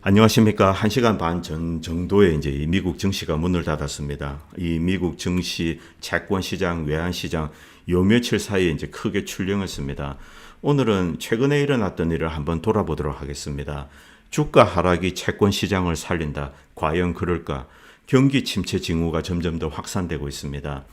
안녕하십니까. 1시간 반전 정도에 이제 이 미국 증시가 문을 닫았습니다. 이 미국 증시, 채권 시장, 외환 시장 요 며칠 사이에 이제 크게 출렁했습니다. 오늘은 최근에 일어났던 일을 한번 돌아보도록 하겠습니다. 주가 하락이 채권 시장을 살린다. 과연 그럴까? 경기 침체 징후가 점점 더 확산되고 있습니다.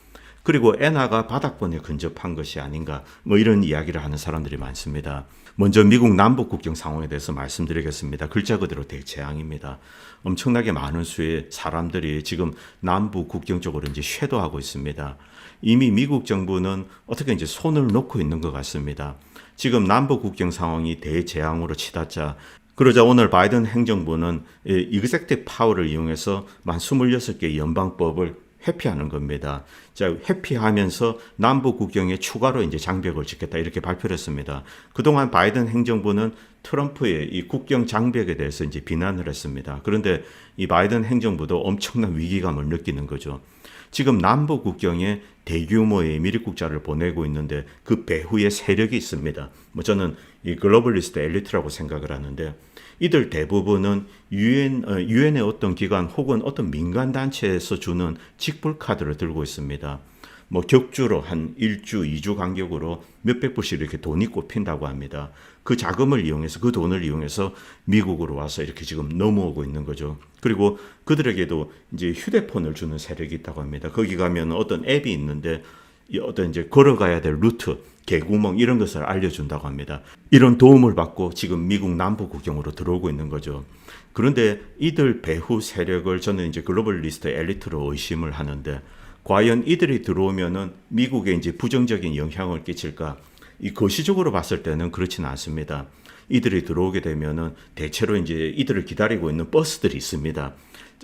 그리고 엔화가 바닥권에 근접한 것이 아닌가 뭐 이런 이야기를 하는 사람들이 많습니다. 먼저 미국 남북 국경 상황에 대해서 말씀드리겠습니다. 글자 그대로 대재앙입니다. 엄청나게 많은 수의 사람들이 지금 남북 국경 쪽으로 이제 쇄도하고 있습니다. 이미 미국 정부는 어떻게 이제 손을 놓고 있는 것 같습니다. 지금 남북 국경 상황이 대재앙으로 치닫자 그러자 오늘 바이든 행정부는 이그젝트 파워를 이용해서 만 26개 연방법을 회피하는 겁니다. 자, 회피하면서 남북 국경에 추가로 이제 장벽을 짓겠다 이렇게 발표를 했습니다. 그동안 바이든 행정부는 트럼프의 이 국경 장벽에 대해서 이제 비난을 했습니다. 그런데 이 바이든 행정부도 엄청난 위기감을 느끼는 거죠. 지금 남북 국경에 대규모의 미립국자를 보내고 있는데 그 배후에 세력이 있습니다. 뭐 저는 이 글로벌리스트 엘리트라고 생각을 하는데 이들 대부분은 유엔 유엔의 어떤 기관 혹은 어떤 민간 단체에서 주는 직불 카드를 들고 있습니다. 뭐 격주로 한 1주, 2주 간격으로 몇백 불씩 이렇게 돈이 꼽힌다고 합니다. 그 자금을 이용해서 그 돈을 이용해서 미국으로 와서 이렇게 지금 넘어오고 있는 거죠. 그리고 그들에게도 이제 휴대폰을 주는 세력이 있다고 합니다. 거기 가면 어떤 앱이 있는데 어떤 이제 걸어가야 될 루트, 개구멍 이런 것을 알려준다고 합니다. 이런 도움을 받고 지금 미국 남부 국경으로 들어오고 있는 거죠. 그런데 이들 배후 세력을 저는 이제 글로벌 리스트 엘리트로 의심을 하는데 과연 이들이 들어오면은 미국에 이제 부정적인 영향을 끼칠까? 이 거시적으로 봤을 때는 그렇지는 않습니다. 이들이 들어오게 되면은 대체로 이제 이들을 기다리고 있는 버스들이 있습니다.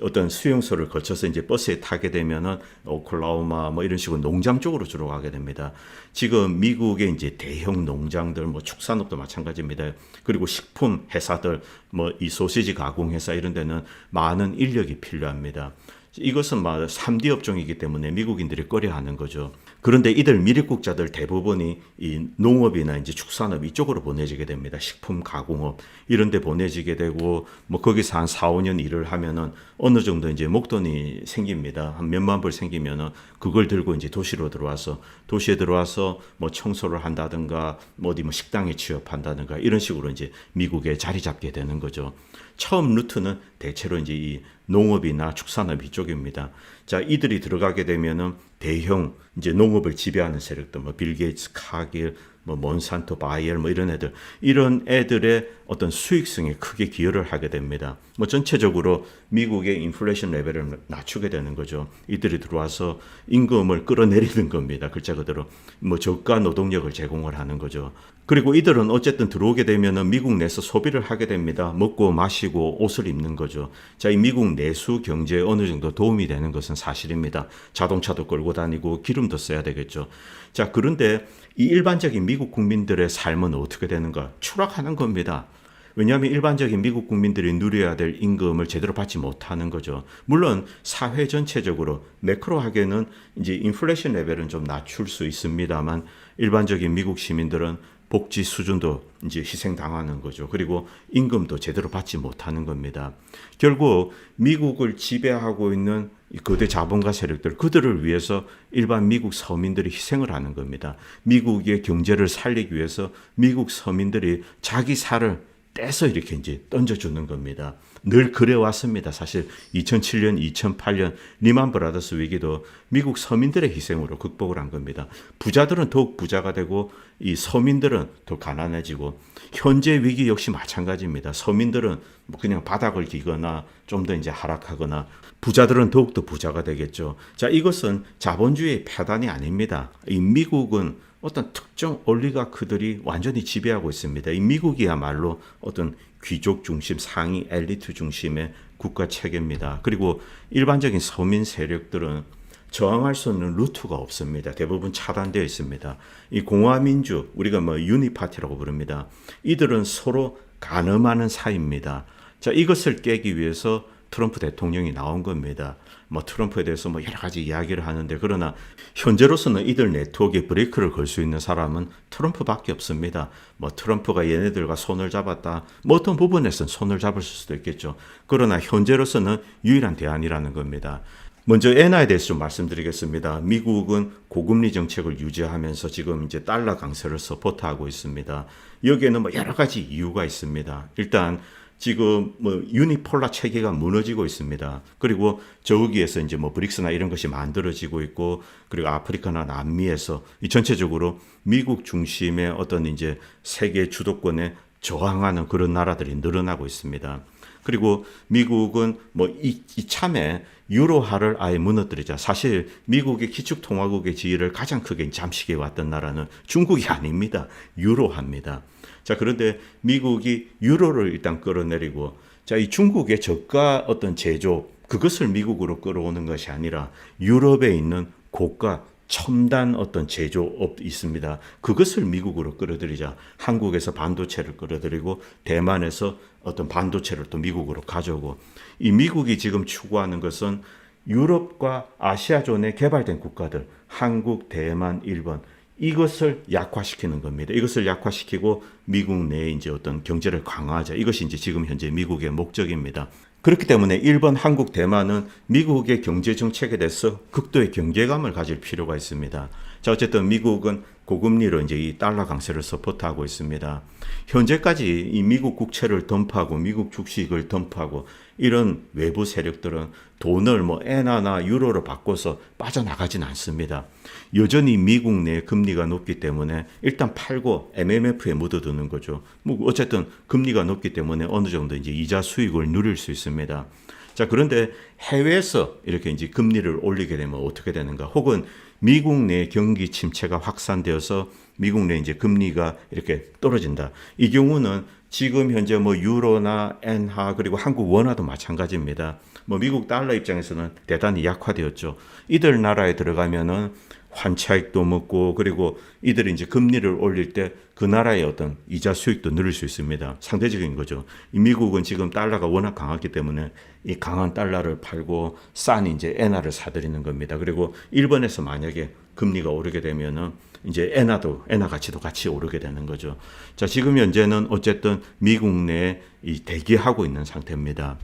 어떤 수용소를 거쳐서 이제 버스에 타게 되면은 오클라호마 뭐 이런 식으로 농장 쪽으로 주로 가게 됩니다. 지금 미국의 이제 대형 농장들 뭐 축산업도 마찬가지입니다. 그리고 식품 회사들 뭐 이 소시지 가공 회사 이런 데는 많은 인력이 필요합니다. 이것은 막 3D 업종이기 때문에 미국인들이 꺼려하는 거죠. 그런데 이들 미립국자들 대부분이 이 농업이나 이제 축산업 이쪽으로 보내지게 됩니다. 식품 가공업 이런 데 보내지게 되고 뭐 거기서 한 4, 5년 일을 하면은 어느 정도 이제 목돈이 생깁니다. 한 몇만 불 생기면은 그걸 들고 이제 도시로 들어와서 도시에 들어와서 뭐 청소를 한다든가 뭐 어디 뭐 식당에 취업한다든가 이런 식으로 이제 미국에 자리 잡게 되는 거죠. 처음 루트는 대체로 이제 이 농업이나 축산업 이쪽입니다. 자, 이들이 들어가게 되면은 대형 이제 농업을 지배하는 세력들, 뭐 빌 게이츠, 카길, 뭐 몬산토, 바이엘 뭐 이런 애들 이런 애들의 어떤 수익성에 크게 기여를 하게 됩니다. 뭐 전체적으로 미국의 인플레이션 레벨을 낮추게 되는 거죠. 이들이 들어와서 임금을 끌어내리는 겁니다. 글자 그대로 뭐 저가 노동력을 제공을 하는 거죠. 그리고 이들은 어쨌든 들어오게 되면은 미국 내에서 소비를 하게 됩니다. 먹고 마시고 옷을 입는 거죠. 자, 이 미국 내수 경제에 어느 정도 도움이 되는 것은 사실입니다. 자동차도 끌고 다니고 기름도 써야 되겠죠. 자, 그런데 이 일반적인 미국 국민들의 삶은 어떻게 되는가? 추락하는 겁니다. 왜냐하면 일반적인 미국 국민들이 누려야 될 임금을 제대로 받지 못하는 거죠. 물론 사회 전체적으로 매크로하게는 이제 인플레이션 레벨은 좀 낮출 수 있습니다만 일반적인 미국 시민들은 복지 수준도 이제 희생당하는 거죠. 그리고 임금도 제대로 받지 못하는 겁니다. 결국 미국을 지배하고 있는 거대 자본가 세력들 그들을 위해서 일반 미국 서민들이 희생을 하는 겁니다. 미국의 경제를 살리기 위해서 미국 서민들이 자기 살을 떼서 이렇게 이제 던져주는 겁니다. 늘 그래 왔습니다. 사실 2007년, 2008년 리만 브라더스 위기도 미국 서민들의 희생으로 극복을 한 겁니다. 부자들은 더욱 부자가 되고 이 서민들은 더 가난해지고 현재 위기 역시 마찬가지입니다. 서민들은 뭐 그냥 바닥을 기거나 좀 더 이제 하락하거나 부자들은 더욱더 부자가 되겠죠. 자, 이것은 자본주의의 폐단이 아닙니다. 이 미국은 어떤 특정 올리가크들이 완전히 지배하고 있습니다. 이 미국이야말로 어떤 귀족 중심, 상위 엘리트 중심의 국가 체계입니다. 그리고 일반적인 서민 세력들은 저항할 수 없는 루트가 없습니다. 대부분 차단되어 있습니다. 이 공화민주, 우리가 뭐 유니파티라고 부릅니다. 이들은 서로 가늠하는 사이입니다. 자, 이것을 깨기 위해서 트럼프 대통령이 나온 겁니다. 뭐 트럼프에 대해서 뭐 여러 가지 이야기를 하는데 그러나 현재로서는 이들 네트워크에 브레이크를 걸 수 있는 사람은 트럼프밖에 없습니다. 뭐 트럼프가 얘네들과 손을 잡았다. 뭐 어떤 부분에서는 손을 잡을 수도 있겠죠. 그러나 현재로서는 유일한 대안이라는 겁니다. 먼저 엔화에 대해서 좀 말씀드리겠습니다. 미국은 고금리 정책을 유지하면서 지금 이제 달러 강세를 서포트하고 있습니다. 여기에는 뭐 여러 가지 이유가 있습니다. 일단 지금 뭐 유니폴라 체계가 무너지고 있습니다. 그리고 저기에서 이제 뭐 브릭스나 이런 것이 만들어지고 있고 그리고 아프리카나 남미에서 이 전체적으로 미국 중심의 어떤 이제 세계 주도권에 저항하는 그런 나라들이 늘어나고 있습니다. 그리고 미국은 뭐이 이 참에 유로화를 아예 무너뜨리자. 사실 미국의 기축통화국의 지위를 가장 크게 잠식해 왔던 나라는 중국이 아닙니다. 유로화입니다. 자, 그런데 미국이 유로를 일단 끌어내리고 자, 이 중국의 저가 어떤 제조 그것을 미국으로 끌어오는 것이 아니라 유럽에 있는 고가 첨단 어떤 제조업 있습니다. 그것을 미국으로 끌어들이자 한국에서 반도체를 끌어들이고 대만에서 어떤 반도체를 또 미국으로 가져오고 이 미국이 지금 추구하는 것은 유럽과 아시아존에 개발된 국가들 한국, 대만, 일본 이것을 약화시키는 겁니다. 이것을 약화시키고 미국 내에 이제 어떤 경제를 강화하자. 이것이 이제 지금 현재 미국의 목적입니다. 그렇기 때문에 일본, 한국, 대만은 미국의 경제 정책에 대해서 극도의 경계감을 가질 필요가 있습니다. 자, 어쨌든 미국은 고금리로 이제 이 달러 강세를 서포트하고 있습니다. 현재까지 이 미국 국채를 덤프하고 미국 주식을 덤프하고 이런 외부 세력들은 돈을 뭐 엔화나 유로로 바꿔서 빠져나가진 않습니다. 여전히 미국 내 금리가 높기 때문에 일단 팔고 MMF에 묻어두는 거죠. 뭐 어쨌든 금리가 높기 때문에 어느 정도 이제 이자 수익을 누릴 수 있습니다. 자, 그런데 해외에서 이렇게 이제 금리를 올리게 되면 어떻게 되는가? 혹은 미국 내 경기 침체가 확산되어서 미국 내 이제 금리가 이렇게 떨어진다. 이 경우는 지금 현재 뭐 유로나 엔화 그리고 한국 원화도 마찬가지입니다. 뭐 미국 달러 입장에서는 대단히 약화되었죠. 이들 나라에 들어가면은 환차익도 먹고 그리고 이들이 이제 금리를 올릴 때 그 나라의 어떤 이자 수익도 늘릴 수 있습니다. 상대적인 거죠. 이 미국은 지금 달러가 워낙 강하기 때문에 이 강한 달러를 팔고 싼 이제 엔화를 사들이는 겁니다. 그리고 일본에서 만약에 금리가 오르게 되면은 이제 엔화도 엔화 가치도 같이 오르게 되는 거죠. 자, 지금 현재는 어쨌든 미국 내에 이 대기하고 있는 상태입니다.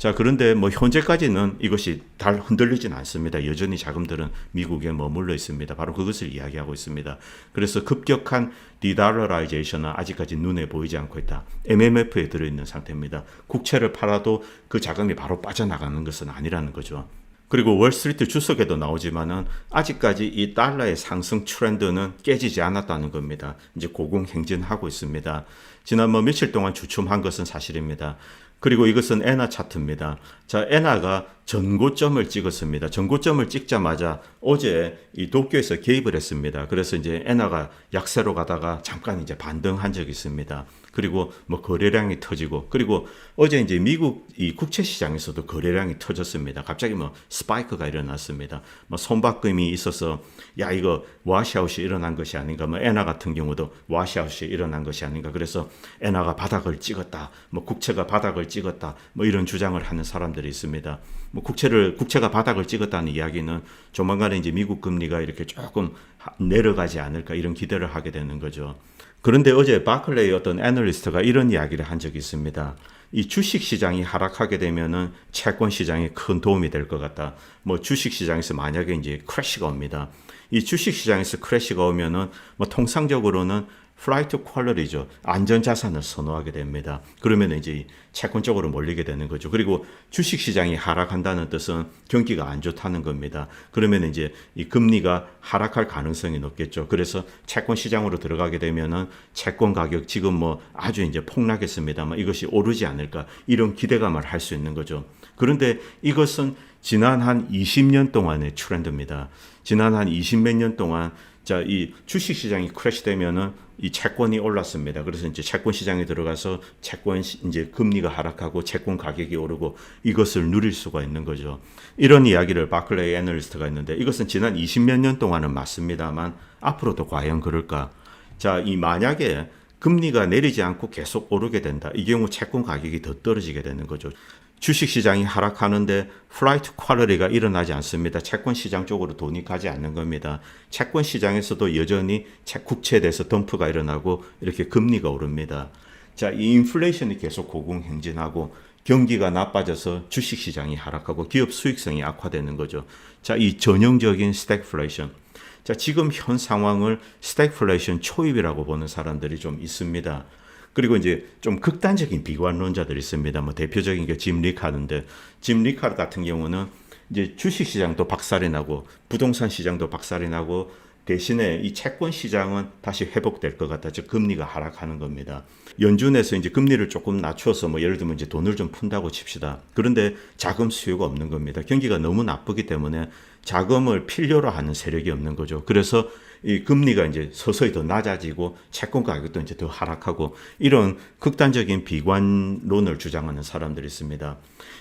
자, 그런데 뭐 현재까지는 이것이 달 흔들리진 않습니다. 여전히 자금들은 미국에 머물러 있습니다. 바로 그것을 이야기하고 있습니다. 그래서 급격한 디달러라이제이션은 아직까지 눈에 보이지 않고 있다. MMF에 들어있는 상태입니다. 국채를 팔아도 그 자금이 바로 빠져나가는 것은 아니라는 거죠. 그리고 월스트리트 주석에도 나오지만은 아직까지 이 달러의 상승 트렌드는 깨지지 않았다는 겁니다. 이제 고공행진하고 있습니다. 지난 뭐 며칠 동안 주춤한 것은 사실입니다. 그리고 이것은 에나 차트입니다. 자, 에나가 전고점을 찍었습니다. 전고점을 찍자마자 어제 이 도쿄에서 개입을 했습니다. 그래서 이제 에나가 약세로 가다가 잠깐 이제 반등한 적이 있습니다. 그리고 뭐 거래량이 터지고 그리고 어제 이제 미국 이 국채 시장에서도 거래량이 터졌습니다. 갑자기 뭐 스파이크가 일어났습니다. 뭐 손바꿈이 있어서 야 이거 와시아웃이 일어난 것이 아닌가 뭐 에나 같은 경우도 와시아웃이 일어난 것이 아닌가 그래서 에나가 바닥을 찍었다. 뭐 국채가 바닥을 찍었다. 뭐 이런 주장을 하는 사람들이 있습니다. 뭐 국채를 국채가 바닥을 찍었다는 이야기는 조만간에 이제 미국 금리가 이렇게 조금 내려가지 않을까 이런 기대를 하게 되는 거죠. 그런데 어제 바클레이 어떤 애널리스트가 이런 이야기를 한 적이 있습니다. 이 주식 시장이 하락하게 되면은 채권 시장에 큰 도움이 될 것 같다. 뭐 주식 시장에서 만약에 이제 크래시가 옵니다. 이 주식 시장에서 크래시가 오면은 뭐 통상적으로는 플라이트 퀄러리죠. 안전 자산을 선호하게 됩니다. 그러면 이제 채권 쪽으로 몰리게 되는 거죠. 그리고 주식 시장이 하락한다는 뜻은 경기가 안 좋다는 겁니다. 그러면 이제 이 금리가 하락할 가능성이 높겠죠. 그래서 채권 시장으로 들어가게 되면은 채권 가격 지금 뭐 아주 이제 폭락했습니다만 이것이 오르지 않을까 이런 기대감을 할 수 있는 거죠. 그런데 이것은 지난 한 20년 동안의 트렌드입니다. 지난 한 20 몇 년 동안 자, 이 주식 시장이 크래시 되면은 이 채권이 올랐습니다. 그래서 이제 채권 시장에 들어가서 채권 시, 이제 금리가 하락하고 채권 가격이 오르고 이것을 누릴 수가 있는 거죠. 이런 이야기를 바클레이 애널리스트가 있는데 이것은 지난 20몇 년 동안은 맞습니다만 앞으로도 과연 그럴까? 자, 이 만약에 금리가 내리지 않고 계속 오르게 된다. 이 경우 채권 가격이 더 떨어지게 되는 거죠. 주식 시장이 하락하는데 플라이트 퀄리티가 일어나지 않습니다. 채권 시장 쪽으로 돈이 가지 않는 겁니다. 채권 시장에서도 여전히 채- 국채에 대해서 덤프가 일어나고 이렇게 금리가 오릅니다. 자, 이 인플레이션이 계속 고공행진하고 경기가 나빠져서 주식 시장이 하락하고 기업 수익성이 악화되는 거죠. 자, 이 전형적인 스택플레이션. 자, 지금 현 상황을 스택플레이션 초입이라고 보는 사람들이 좀 있습니다. 그리고 이제 좀 극단적인 비관론자들이 있습니다. 뭐 대표적인 게 짐 리카르인데 짐 리카르 같은 경우는 이제 주식 시장도 박살이 나고 부동산 시장도 박살이 나고 대신에 이 채권 시장은 다시 회복될 것 같다. 즉 금리가 하락하는 겁니다. 연준에서 이제 금리를 조금 낮춰서 뭐 예를 들면 이제 돈을 좀 푼다고 칩시다. 그런데 자금 수요가 없는 겁니다. 경기가 너무 나쁘기 때문에 자금을 필요로 하는 세력이 없는 거죠. 그래서 이 금리가 이제 서서히 더 낮아지고 채권 가격도 이제 더 하락하고 이런 극단적인 비관론을 주장하는 사람들이 있습니다.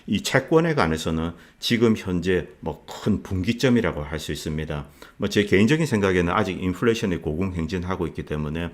이 채권에 관해서는 지금 현재 뭐 큰 분기점이라고 할 수 있습니다. 뭐 제 개인적인 생각에는 아직 인플레이션이 고공행진하고 있기 때문에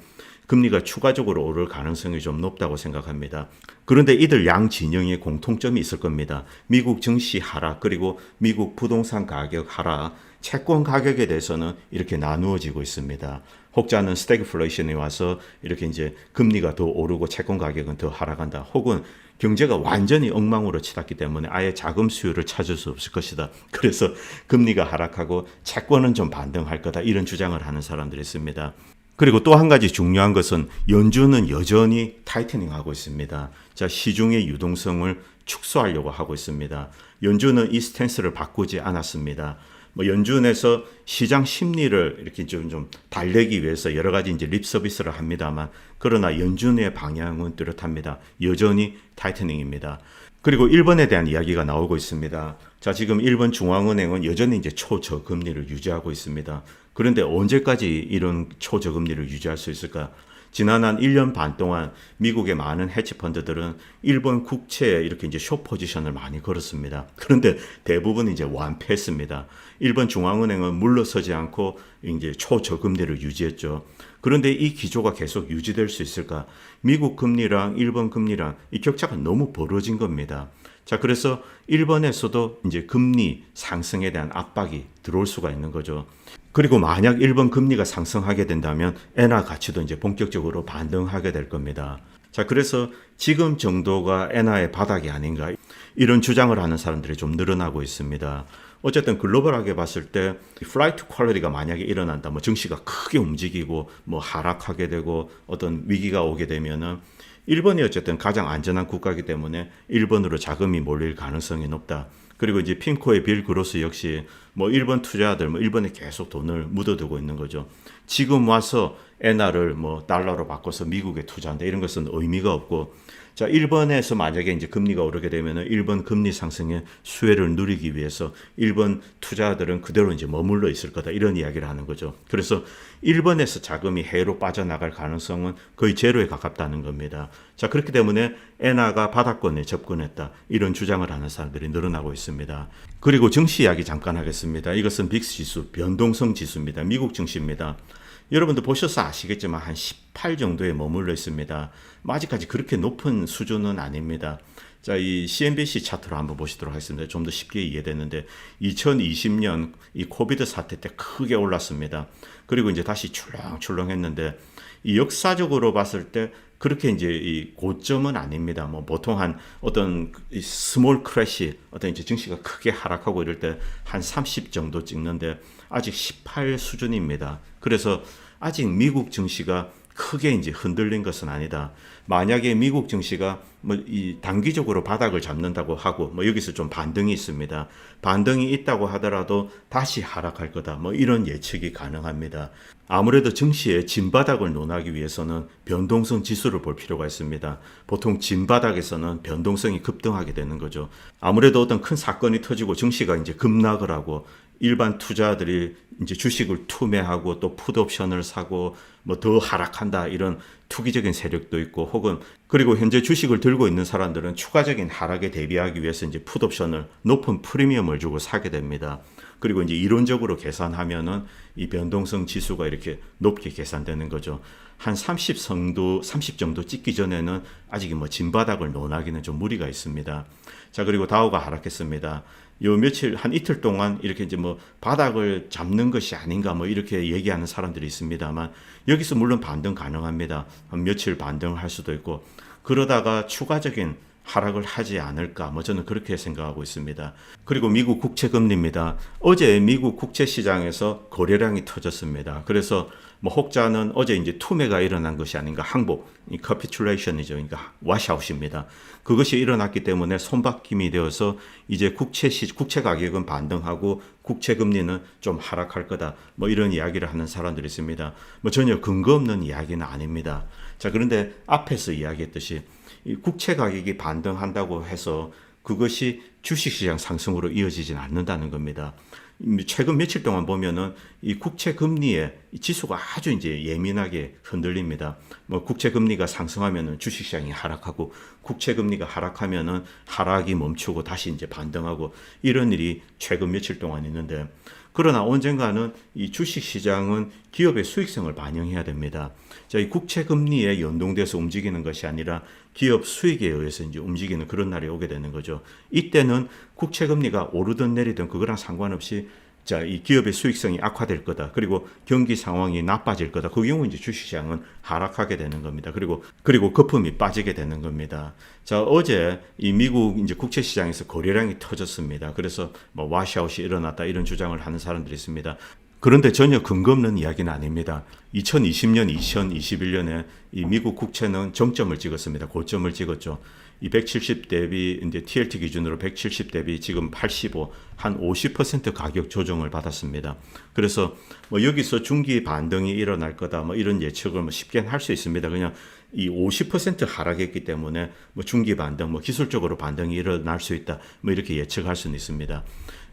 금리가 추가적으로 오를 가능성이 좀 높다고 생각합니다. 그런데 이들 양 진영의 공통점이 있을 겁니다. 미국 증시 하락 그리고 미국 부동산 가격 하락, 채권 가격에 대해서는 이렇게 나누어지고 있습니다. 혹자는 스태그플레이션이 와서 이렇게 이제 금리가 더 오르고 채권 가격은 더 하락한다. 혹은 경제가 완전히 엉망으로 치닫기 때문에 아예 자금 수요를 찾을 수 없을 것이다. 그래서 금리가 하락하고 채권은 좀 반등할 거다. 이런 주장을 하는 사람들이 있습니다. 그리고 또 한 가지 중요한 것은 연준은 여전히 타이트닝 하고 있습니다. 자, 시중의 유동성을 축소하려고 하고 있습니다. 연준은 이 스탠스를 바꾸지 않았습니다. 뭐 연준에서 시장 심리를 이렇게 좀, 좀 달래기 위해서 여러 가지 이제 립 서비스를 합니다만 그러나 연준의 방향은 뚜렷합니다. 여전히 타이트닝입니다. 그리고 일본에 대한 이야기가 나오고 있습니다. 자, 지금 일본 중앙은행은 여전히 이제 초저금리를 유지하고 있습니다. 그런데 언제까지 이런 초저금리를 유지할 수 있을까? 지난 한 1년 반 동안 미국의 많은 헤지 펀드들은 일본 국채에 이렇게 이제 숏 포지션을 많이 걸었습니다. 그런데 대부분 이제 완패했습니다. 일본 중앙은행은 물러서지 않고 이제 초저금리를 유지했죠. 그런데 이 기조가 계속 유지될 수 있을까? 미국 금리랑 일본 금리랑 이 격차가 너무 벌어진 겁니다. 자, 그래서 일본에서도 이제 금리 상승에 대한 압박이 들어올 수가 있는 거죠. 그리고 만약 일본 금리가 상승하게 된다면 엔화 가치도 이제 본격적으로 반등하게 될 겁니다. 자, 그래서 지금 정도가 엔화의 바닥이 아닌가 이런 주장을 하는 사람들이 좀 늘어나고 있습니다. 어쨌든 글로벌하게 봤을 때 플라이트 퀄리티가 만약에 일어난다, 뭐 증시가 크게 움직이고 뭐 하락하게 되고 어떤 위기가 오게 되면은 일본이 어쨌든 가장 안전한 국가이기 때문에 일본으로 자금이 몰릴 가능성이 높다. 그리고 이제 핑코의 빌 그로스 역시 뭐 일본 투자들 뭐 일본에 계속 돈을 묻어두고 있는 거죠. 지금 와서 엔화를 뭐 달러로 바꿔서 미국에 투자한다 이런 것은 의미가 없고 자 일본에서 만약에 이제 금리가 오르게 되면은 일본 금리 상승의 수혜를 누리기 위해서 일본 투자들은 그대로 이제 머물러 있을 거다 이런 이야기를 하는 거죠. 그래서 일본에서 자금이 해외로 빠져나갈 가능성은 거의 제로에 가깝다는 겁니다. 자 그렇기 때문에 엔화가 바닥권에 접근했다 이런 주장을 하는 사람들이 늘어나고 있습니다. 그리고 증시 이야기 잠깐 하겠습니다. 이것은 빅스 지수 변동성 지수입니다. 미국 증시입니다. 여러분들 보셔서 아시겠지만 한 18 정도에 머물러 있습니다. 뭐 아직까지 그렇게 높은 수준은 아닙니다. 자, 이 CNBC 차트로 한번 보시도록 하겠습니다. 좀 더 쉽게 이해되는데 2020년 이 코비드 사태 때 크게 올랐습니다. 그리고 이제 다시 출렁출렁 했는데 이 역사적으로 봤을 때 그렇게 이제 이 고점은 아닙니다. 뭐 보통 한 어떤 이 스몰 크래시 어떤 이제 증시가 크게 하락하고 이럴 때 한 30 정도 찍는데 아직 18 수준입니다. 그래서 아직 미국 증시가 크게 이제 흔들린 것은 아니다. 만약에 미국 증시가 뭐 이 단기적으로 바닥을 잡는다고 하고 뭐 여기서 좀 반등이 있습니다. 반등이 있다고 하더라도 다시 하락할 거다. 뭐 이런 예측이 가능합니다. 아무래도 증시의 진바닥을 논하기 위해서는 변동성 지수를 볼 필요가 있습니다. 보통 진바닥에서는 변동성이 급등하게 되는 거죠. 아무래도 어떤 큰 사건이 터지고 증시가 이제 급락을 하고 일반 투자들이 이제 주식을 투매하고 또 풋옵션을 사고 뭐 더 하락한다 이런 투기적인 세력도 있고 혹은 그리고 현재 주식을 들고 있는 사람들은 추가적인 하락에 대비하기 위해서 이제 풋옵션을 높은 프리미엄을 주고 사게 됩니다. 그리고 이제 이론적으로 계산하면은 이 변동성 지수가 이렇게 높게 계산되는 거죠. 한 30 정도, 30 정도 찍기 전에는 아직 뭐 진바닥을 논하기는 좀 무리가 있습니다. 자, 그리고 다우가 하락했습니다. 요 며칠 한 이틀 동안 이렇게 이제 뭐 바닥을 잡는 것이 아닌가 뭐 이렇게 얘기하는 사람들이 있습니다만 여기서 물론 반등 가능합니다. 한 며칠 반등할 수도 있고 그러다가 추가적인 하락을 하지 않을까 뭐 저는 그렇게 생각하고 있습니다. 그리고 미국 국채 금리입니다. 어제 미국 국채 시장에서 거래량이 터졌습니다. 그래서 뭐 혹자는 어제 이제 투매가 일어난 것이 아닌가 항복, 이 커피출레이션이죠. 그러니까 와샤웃입니다. 그것이 일어났기 때문에 손바뀜이 되어서 이제 국채 시 국채 가격은 반등하고 국채 금리는 좀 하락할 거다. 뭐 이런 이야기를 하는 사람들이 있습니다. 뭐 전혀 근거 없는 이야기는 아닙니다. 자, 그런데 앞에서 이야기했듯이 이 국채 가격이 반등한다고 해서 그것이 주식시장 상승으로 이어지진 않는다는 겁니다. 최근 며칠 동안 보면은 이 국채 금리에 지수가 아주 이제 예민하게 흔들립니다. 뭐 국채 금리가 상승하면은 주식 시장이 하락하고 국채 금리가 하락하면은 하락이 멈추고 다시 이제 반등하고 이런 일이 최근 며칠 동안 있는데 그러나 언젠가는 이 주식 시장은 기업의 수익성을 반영해야 됩니다. 자, 이 국채 금리에 연동돼서 움직이는 것이 아니라 기업 수익에 의해서 이제 움직이는 그런 날이 오게 되는 거죠. 이때는 국채 금리가 오르든 내리든 그거랑 상관없이 자, 이 기업의 수익성이 악화될 거다. 그리고 경기 상황이 나빠질 거다. 그 경우 이제 주식시장은 하락하게 되는 겁니다. 그리고 그리고 거품이 빠지게 되는 겁니다. 자, 어제 이 미국 이제 국채 시장에서 거래량이 터졌습니다. 그래서 뭐 와시아웃이 일어났다 이런 주장을 하는 사람들이 있습니다. 그런데 전혀 근거 없는 이야기는 아닙니다. 2020년, 2021년에 이 미국 국채는 정점을 찍었습니다. 고점을 찍었죠. 이 170 대비 이제 TLT 기준으로 170 대비 지금 85, 한 50% 가격 조정을 받았습니다. 그래서 뭐 여기서 중기 반등이 일어날 거다 뭐 이런 예측을 뭐 쉽게 할수 있습니다. 그냥 이 50% 하락했기 때문에 뭐 중기 반등, 뭐 기술적으로 반등이 일어날 수 있다. 뭐 이렇게 예측할 수는 있습니다.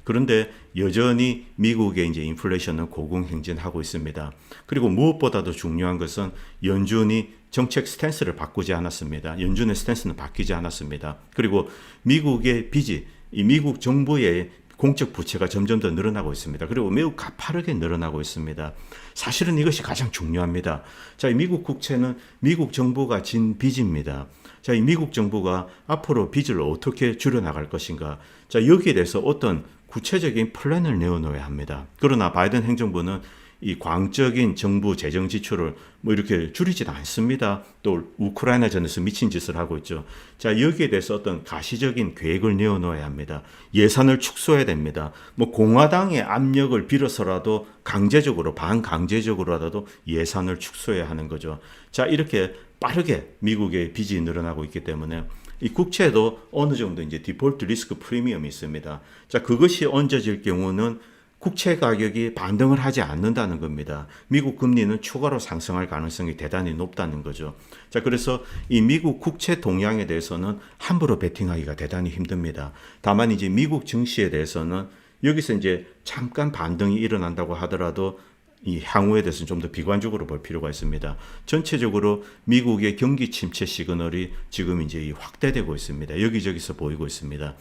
그런데 여전히 미국의 이제 인플레이션은 고공행진하고 있습니다. 그리고 무엇보다도 중요한 것은 연준이 정책 스탠스를 바꾸지 않았습니다. 연준의 스탠스는 바뀌지 않았습니다. 그리고 미국의 빚이 이 미국 정부의 공적 부채가 점점 더 늘어나고 있습니다. 그리고 매우 가파르게 늘어나고 있습니다. 사실은 이것이 가장 중요합니다. 자, 이 미국 국채는 미국 정부가 진 빚입니다. 자, 이 미국 정부가 앞으로 빚을 어떻게 줄여나갈 것인가. 자, 여기에 대해서 어떤 구체적인 플랜을 내어놓아야 합니다. 그러나 바이든 행정부는 이 광적인 정부 재정 지출을 뭐 이렇게 줄이지도 않습니다. 또 우크라이나 전에서 미친 짓을 하고 있죠. 자, 여기에 대해서 어떤 가시적인 계획을 내어놓아야 합니다. 예산을 축소해야 됩니다. 뭐 공화당의 압력을 빌어서라도 강제적으로 반강제적으로라도 예산을 축소해야 하는 거죠. 자, 이렇게 빠르게 미국의 빚이 늘어나고 있기 때문에 이 국채도 어느 정도 이제 디폴트 리스크 프리미엄이 있습니다. 자, 그것이 얹어질 경우는 국채 가격이 반등을 하지 않는다는 겁니다. 미국 금리는 추가로 상승할 가능성이 대단히 높다는 거죠. 자, 그래서 이 미국 국채 동향에 대해서는 함부로 베팅하기가 대단히 힘듭니다. 다만 이제 미국 증시에 대해서는 여기서 이제 잠깐 반등이 일어난다고 하더라도 이 향후에 대해서는 좀 더 비관적으로 볼 필요가 있습니다. 전체적으로 미국의 경기 침체 시그널이 지금 이제 확대되고 있습니다. 여기저기서 보이고 있습니다.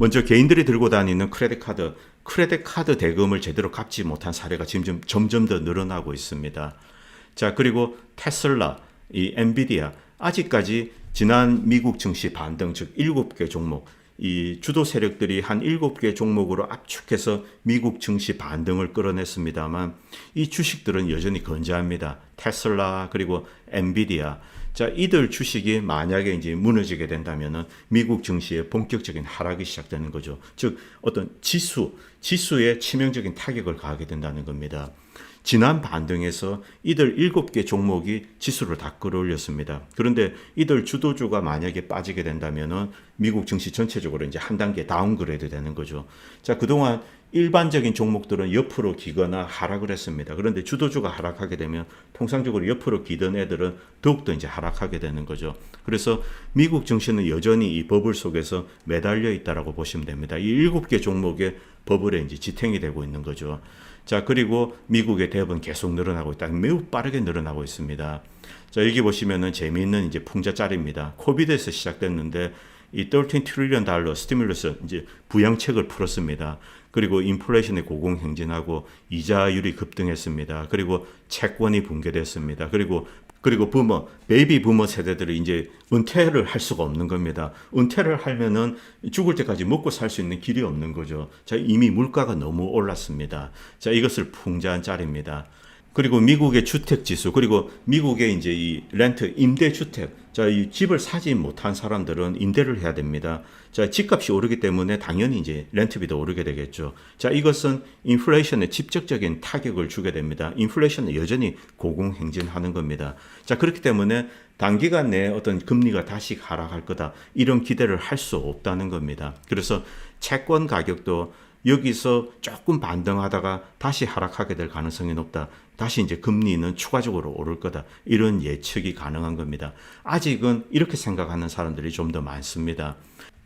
먼저 개인들이 들고 다니는 크레딧 카드, 크레딧 카드 대금을 제대로 갚지 못한 사례가 점점 점점 더 늘어나고 있습니다. 자, 그리고 테슬라, 이 엔비디아 아직까지 지난 미국 증시 반등 즉 7개 종목 이 주도 세력들이 한 7개 종목으로 압축해서 미국 증시 반등을 끌어냈습니다만 이 주식들은 여전히 건재합니다. 테슬라 그리고 엔비디아 자, 이들 주식이 만약에 이제 무너지게 된다면은 미국 증시의 본격적인 하락이 시작되는 거죠. 즉 어떤 지수, 지수에 치명적인 타격을 가하게 된다는 겁니다. 지난 반등에서 이들 7개 종목이 지수를 다 끌어올렸습니다. 그런데 이들 주도주가 만약에 빠지게 된다면은 미국 증시 전체적으로 이제 한 단계 다운그레이드 되는 거죠. 자, 그동안 일반적인 종목들은 옆으로 기거나 하락을 했습니다. 그런데 주도주가 하락하게 되면 통상적으로 옆으로 기던 애들은 더욱더 이제 하락하게 되는 거죠. 그래서 미국 증시는 여전히 이 버블 속에서 매달려 있다라고 보시면 됩니다. 이 일곱 개 종목의 버블에 이제 지탱이 되고 있는 거죠. 자, 그리고 미국의 대부분 계속 늘어나고 있다. 매우 빠르게 늘어나고 있습니다. 자, 여기 보시면은 재미있는 이제 풍자 짤입니다. 코비드에서 시작됐는데 이 13 트릴리언 달러 스티뮬러스 이제 부양책을 풀었습니다. 그리고 인플레이션이 고공행진하고 이자율이 급등했습니다. 그리고 채권이 붕괴됐습니다. 그리고 그리고 부모, 베이비 부모 세대들이 이제 은퇴를 할 수가 없는 겁니다. 은퇴를 하면은 죽을 때까지 먹고 살 수 있는 길이 없는 거죠. 자, 이미 물가가 너무 올랐습니다. 자, 이것을 풍자한 짤입니다. 그리고 미국의 주택 지수, 그리고 미국의 이제 이 렌트, 임대 주택. 자, 이 집을 사지 못한 사람들은 임대를 해야 됩니다. 자, 집값이 오르기 때문에 당연히 이제 렌트비도 오르게 되겠죠. 자, 이것은 인플레이션에 직접적인 타격을 주게 됩니다. 인플레이션은 여전히 고공행진하는 겁니다. 자, 그렇기 때문에 단기간 내에 어떤 금리가 다시 하락할 거다. 이런 기대를 할 수 없다는 겁니다. 그래서 채권 가격도 여기서 조금 반등하다가 다시 하락하게 될 가능성이 높다. 다시 이제 금리는 추가적으로 오를 거다. 이런 예측이 가능한 겁니다. 아직은 이렇게 생각하는 사람들이 좀 더 많습니다.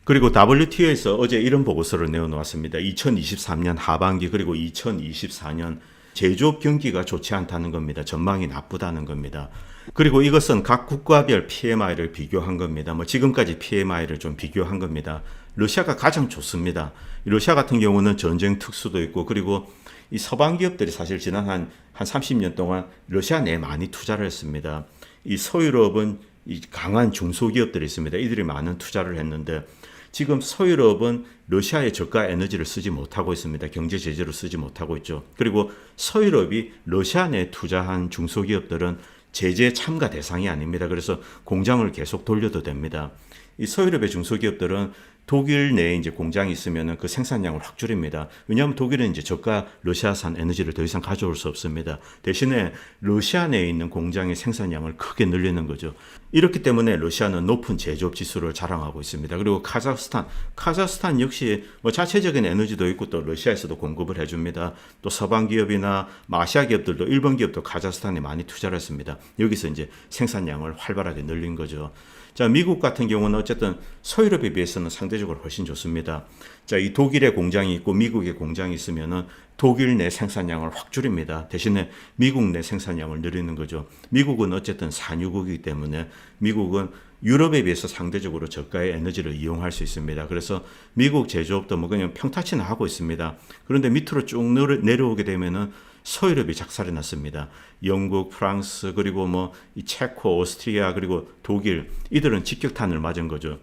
그리고 WTO에서 어제 이런 보고서를 내어놓았습니다. 2023년 하반기 그리고 2024년 제조업 경기가 좋지 않다는 겁니다. 전망이 나쁘다는 겁니다. 그리고 이것은 각 국가별 PMI를 비교한 겁니다. 뭐 지금까지 PMI를 좀 비교한 겁니다. 러시아가 가장 좋습니다. 러시아 같은 경우는 전쟁 특수도 있고 그리고 이 서방 기업들이 사실 지난 한, 한 30년 동안 러시아 내에 많이 투자를 했습니다. 이 서유럽은 이 강한 중소기업들이 있습니다. 이들이 많은 투자를 했는데 지금 서유럽은 러시아의 저가 에너지를 쓰지 못하고 있습니다. 경제 제재로 쓰지 못하고 있죠. 그리고 서유럽이 러시아 내에 투자한 중소기업들은 제재 참가 대상이 아닙니다. 그래서 공장을 계속 돌려도 됩니다. 이 서유럽의 중소기업들은 독일 내에 이제 공장이 있으면 그 생산량을 확 줄입니다. 왜냐하면 독일은 이제 저가 러시아산 에너지를 더 이상 가져올 수 없습니다. 대신에 러시아 내에 있는 공장의 생산량을 크게 늘리는 거죠. 이렇기 때문에 러시아는 높은 제조업 지수를 자랑하고 있습니다. 그리고 카자흐스탄, 카자흐스탄 역시 뭐 자체적인 에너지도 있고 또 러시아에서도 공급을 해줍니다. 또 서방 기업이나 아시아 기업들도 일본 기업도 카자흐스탄에 많이 투자를 했습니다. 여기서 이제 생산량을 활발하게 늘린 거죠. 자, 미국 같은 경우는 어쨌든 서유럽에 비해서는 상대적으로 훨씬 좋습니다. 자, 이 독일의 공장이 있고 미국의 공장이 있으면은 독일 내 생산량을 확 줄입니다. 대신에 미국 내 생산량을 늘리는 거죠. 미국은 어쨌든 산유국이기 때문에 미국은 유럽에 비해서 상대적으로 저가의 에너지를 이용할 수 있습니다. 그래서 미국 제조업도 뭐 그냥 평타치는 하고 있습니다. 그런데 밑으로 쭉 내려오게 되면은 서유럽이 작살이 났습니다. 영국, 프랑스 그리고 뭐이 체코, 오스트리아 그리고 독일 이들은 직격탄을 맞은 거죠.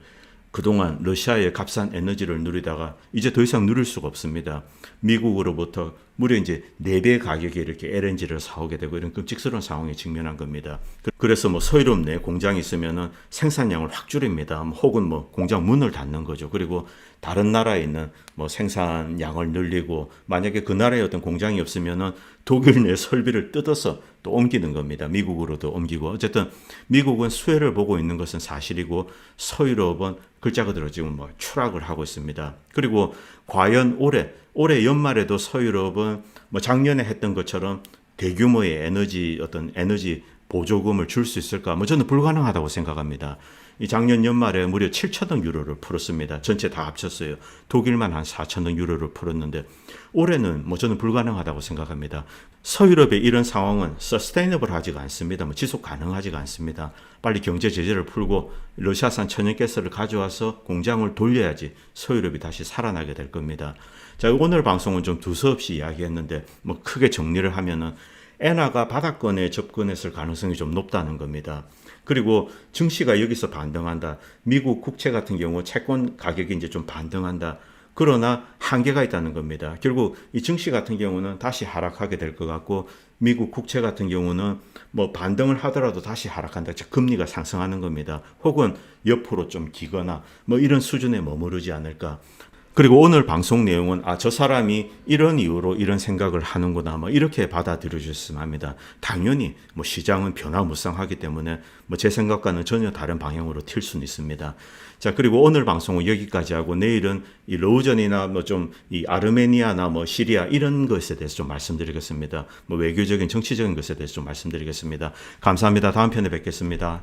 그동안 러시아의 값싼 에너지를 누리다가 이제 더 이상 누릴 수가 없습니다. 미국으로부터 무려 이제 4배 가격에 이렇게 LNG를 사오게 되고 이런 끔찍스러운 상황에 직면한 겁니다. 그래서 뭐 서유럽 내 공장이 있으면은 생산량을 확 줄입니다. 뭐 혹은 뭐 공장 문을 닫는 거죠. 그리고 다른 나라에 있는 뭐 생산량을 늘리고 만약에 그 나라에 어떤 공장이 없으면은 독일 내 설비를 뜯어서 또 옮기는 겁니다. 미국으로도 옮기고 어쨌든 미국은 수혜를 보고 있는 것은 사실이고 서유럽은 글자 그대로 지금 뭐 추락을 하고 있습니다. 그리고 과연 올해 올해 연말에도 서유럽은 뭐 작년에 했던 것처럼 대규모의 에너지 어떤 에너지 보조금을 줄 수 있을까? 뭐 저는 불가능하다고 생각합니다. 이 작년 연말에 무려 7천억 유로를 풀었습니다. 전체 다 합쳤어요. 독일만 한 4천억 유로를 풀었는데 올해는 뭐 저는 불가능하다고 생각합니다. 서유럽의 이런 상황은 서스테이너블 하지가 않습니다. 뭐 지속 가능하지가 않습니다. 빨리 경제 제재를 풀고 러시아산 천연가스를 가져와서 공장을 돌려야지 서유럽이 다시 살아나게 될 겁니다. 자, 오늘 방송은 좀 두서없이 이야기했는데 뭐 크게 정리를 하면은 엔화가 바닥권에 접근했을 가능성이 좀 높다는 겁니다. 그리고 증시가 여기서 반등한다. 미국 국채 같은 경우 채권 가격이 이제 좀 반등한다. 그러나 한계가 있다는 겁니다. 결국 이 증시 같은 경우는 다시 하락하게 될 것 같고 미국 국채 같은 경우는 뭐 반등을 하더라도 다시 하락한다. 즉 금리가 상승하는 겁니다. 혹은 옆으로 좀 기거나 뭐 이런 수준에 머무르지 않을까. 그리고 오늘 방송 내용은 아 저 사람이 이런 이유로 이런 생각을 하는구나 뭐 이렇게 받아들여 주셨으면 합니다. 당연히 뭐 시장은 변화무쌍하기 때문에 뭐 제 생각과는 전혀 다른 방향으로 튈 수는 있습니다. 자 그리고 오늘 방송은 여기까지 하고 내일은 이 로우전이나 뭐 좀 이 아르메니아나 뭐 시리아 이런 것에 대해서 좀 말씀드리겠습니다. 뭐 외교적인 정치적인 것에 대해서 좀 말씀드리겠습니다. 감사합니다. 다음 편에 뵙겠습니다.